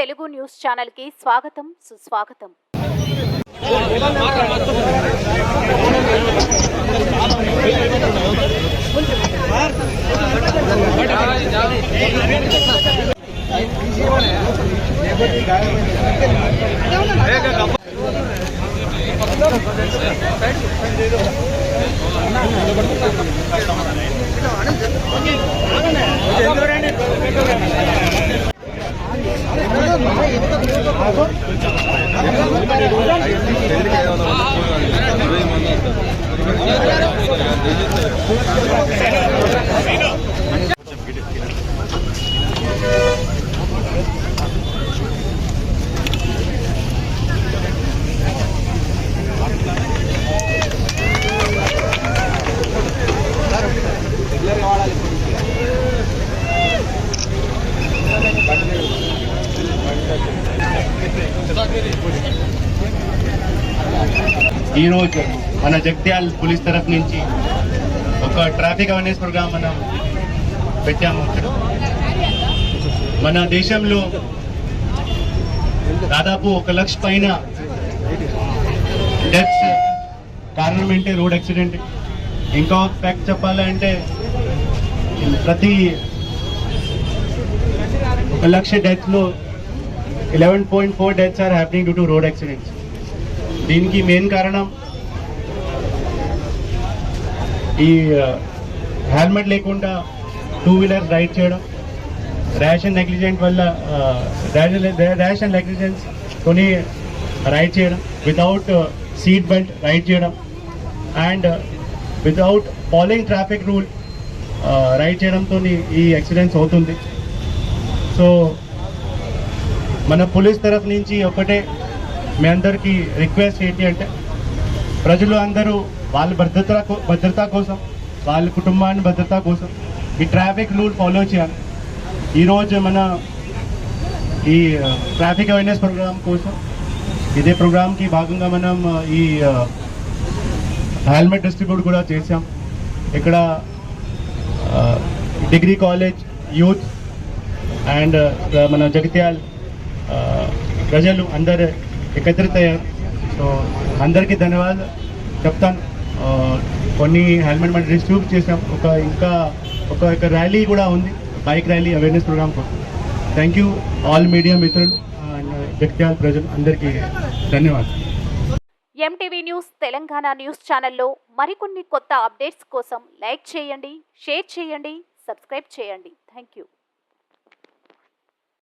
Telugu news ఛానల్కి స్వాగతం సుస్వాగతం. ఇరవై మంది ఉంటారు ఈరోజు మన జగ్త్యాల్ పోలీస్ తరఫు నుంచి ఒక ట్రాఫిక్ అవేర్నెస్ ప్రోగ్రామ్ మనం పెట్టాము. మన దేశంలో దాదాపు ఒక లక్ష పైన డెత్స్ కారణం ఏంటి రోడ్ యాక్సిడెంట్. ఇంకా ఫ్యాక్ట్ చెప్పాలంటే ప్రతి ఒక lakh డెత్లో eleven point four deaths are happening due to road accidents దీనికి మెయిన్ కారణం ఈ హెల్మెట్ లేకుండా టూ వీలర్ రైడ్ చేయడం. ర్యాష్ అండ్ నెగ్లిజెంట్ వల్ల ర్యాష్ అండ్ నెగ్లిజెన్స్ కొని రైడ్ చేయడం. వితౌట్ సీట్ బెల్ట్ రైడ్ చేయడం. And without following traffic rule ride చేయడంతో ఈ యాక్సిడెంట్స్ అవుతుంది. సో మన పోలీస్ తరఫు నుంచి ఒకటే మీ అందరికీ రిక్వెస్ట్ ఏంటి అంటే ప్రజలు అందరూ వాళ్ళ భద్రత భద్రత కోసం వాళ్ళ కుటుంబాన్ని భద్రత కోసం ఈ ట్రాఫిక్ రూల్ ఫాలో చేయాలి. ఈరోజు మన ఈ ట్రాఫిక్ అవేర్నెస్ ప్రోగ్రామ్ కోసం ఇదే ప్రోగ్రామ్కి భాగంగా మనం ఈ హెల్మెట్ డిస్ట్రిబ్యూట్ కూడా చేసాం ఇక్కడ డిగ్రీ కాలేజ్ యూత్ అండ్ మన జగిత్యాల్ ప్రజలు అందరు అయ్యారు సో అందరికీ ధన్యవాదాలు. చెప్తాను. కొన్ని హెల్మెట్ మనం డిస్ట్రిబ్యూట్ చేసాం ఒక ఇంకా ఒక ఒక ర్యాలీ కూడా ఉంది. బైక్ ర్యాలీ అవేర్నెస్ ప్రోగ్రామ్ కోసం. థ్యాంక్ యూ ఆల్ మీడియా మిత్రులు అండ్ ప్రజలు అందరికీ ధన్యవాదాలు. ఎంటీవీ న్యూస్ తెలంగాణ న్యూస్ ఛానల్లో మరికొన్ని కొత్త అప్డేట్స్ కోసం లైక్ చేయండి షేర్ చేయండి సబ్స్క్రైబ్ చేయండి. Thank you.